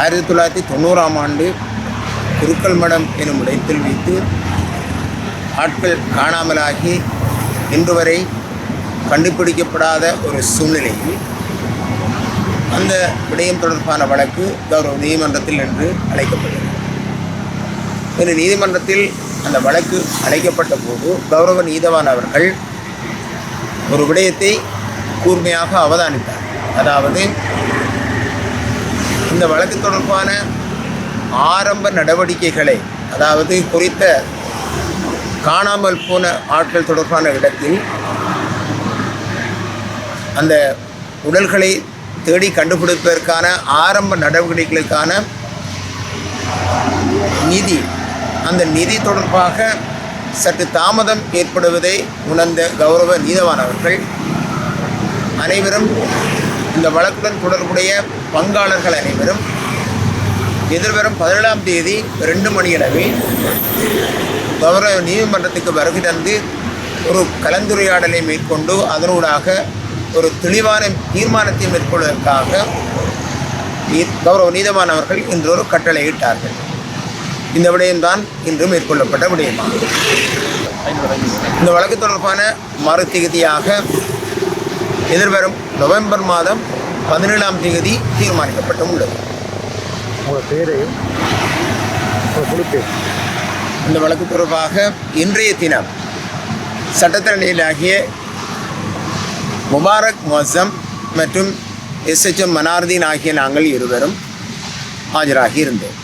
ஆயிரத்தி தொள்ளாயிரத்தி தொண்ணூறாம் ஆண்டு குருக்கள் மடம் எனும் இடத்தில் வைத்து ஆட்கள் காணாமலாகி இன்று வரை கண்டுபிடிக்கப்படாத ஒரு சூழ்நிலையில் அந்த விடயம் தொடர்பான வழக்கு கௌரவ நீதிமன்றத்தில் என்று அழைக்கப்பட்டது. இந்த நீதிமன்றத்தில் அந்த வழக்கு அழைக்கப்பட்ட போது கௌரவ நீதவான் அவர்கள் ஒரு விடயத்தை கூர்மையாக அவதானித்தார். அதாவது இந்த வழக்கு தொடர்பான ஆரம்ப நடவடிக்கைகளை அதாவது குறித்த காணாமல் போன ஆட்கள் தொடர்பான இடத்தில் அந்த உடல்களை தேடி கண்டுபிடிப்பதற்கான ஆரம்ப நடவடிக்கைகளுக்கான நிதி அந்த நிதி தொடர்பாக சற்று தாமதம் ஏற்படுவதை உணர்ந்த கௌரவ நீதவானவர்கள் அனைவரும் இந்த வழக்குடன் தொடர்புடைய பங்காளர்கள் அனைவரும் எதிர்வரும் பதினேழாம் தேதி ரெண்டு மணியளவில் கௌரவ நீதிமன்றத்துக்கு வருகை தந்து ஒரு கலந்துரையாடலை மேற்கொண்டு அதனூடாக ஒரு தெளிவான தீர்மானத்தை மேற்கொள்வதற்காக நீ- கௌரவ நீதமானவர்கள் இன்று ஒரு கட்டளையிட்டார்கள். இந்த விடயம்தான் இன்று மேற்கொள்ளப்பட்ட விடயமாகும். இந்த வழக்கு தொடர்பான மறு திகதியாக எதிர்வரும் நவம்பர் மாதம் பதினேழாம் தேதி தீர்மானிக்கப்பட்டு உள்ளது. உங்கள் பேரையும் இந்த வழக்கு தொடர்பாக இன்றைய தினம் சட்டத்தரணியிலாகிய முபாரக் மொசம் மற்றும் எஸ்எச்எம் மனார்தீன் ஆகிய நாங்கள் இருவரும் ஆஜராகி இருந்தோம்.